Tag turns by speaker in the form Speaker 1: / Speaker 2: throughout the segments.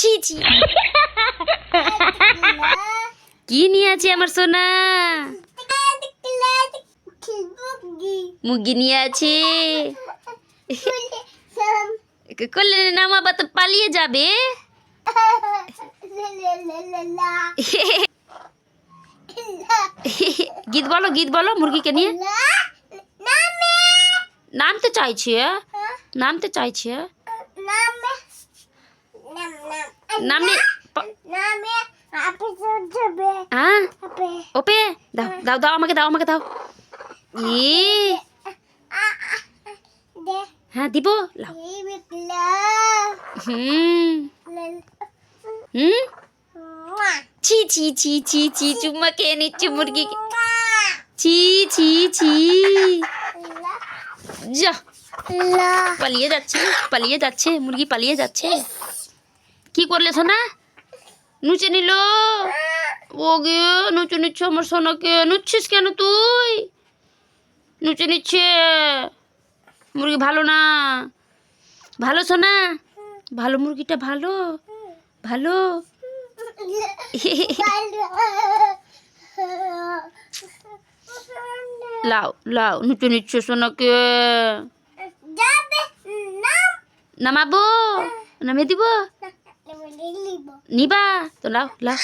Speaker 1: ছি ছি। কি নিয়ে আছে আমার সোনা? মুরগি নিয়ে আছে। করলে নামাবা তো পালিয়ে যাবে। গীত বলো গীত বলো মুরগিকে নিয়ে। নামতে চাইছে নামতে চাইছে। নামনে প- হ্যাঁ ওপে দাও দাও দাও আমাকে দাও আমাকে দাও। ই। হ্যাঁ দিব লাও। হুম। হুম? ছি ছি ছি ছি ছি চুম্মা খেয়ে নিচ্ছে মুরগি। ছি ছি ছি। যা। পালিয়ে যাচ্ছে পালিয়ে যাচ্ছে মুরগি পালিয়ে যাচ্ছে। কি করলে সোনা? নুচে নিল। ও গে নুচে নিচ্ছে আমার সোনাকে। নুচ্ছিস কেন তুই? নুচে নিচ্ছে। মুরগি ভালো না। ভালো সোনা? ভালো মুরগিটা ভালো? ভালো? লাও লাও নুচে নিচ্ছে সোনাকে। নামাবো? নামিয়ে দিব? নিবা, তো লাও লাও।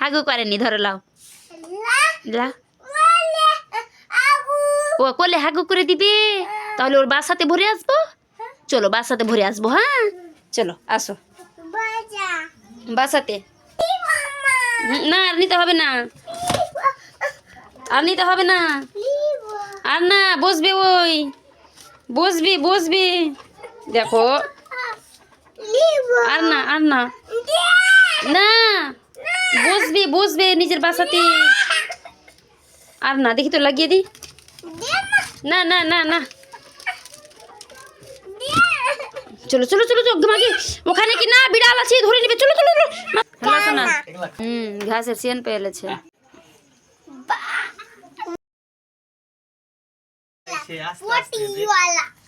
Speaker 1: হাগু করেনি, ধরো লাও। লাও ও, কোলে হাগু করে দিবে? তাহলে ওর বাসাতে ভরে আসব? চলো, বাসাতে ভরে আসব হ্যাঁ? চলো, আসো। বাসাতে। না, আর নিতে হবে না। আর নিতে হবে না। আর না, বসবে ওই। বসবি বসবি। দেখো। আর না আর না না বসবে বসবে নিজের বাসাতে। আর না দেখি তো লাগিয়ে দি। না না না না। চলো চলো চলো চলো ঘুমাগে ওখানে কি না বিড়াল আছে ধরে নিবে। চলো চলো চলো। না, হুম ঘাসের সিয়ান পেয়ে
Speaker 2: আস্তে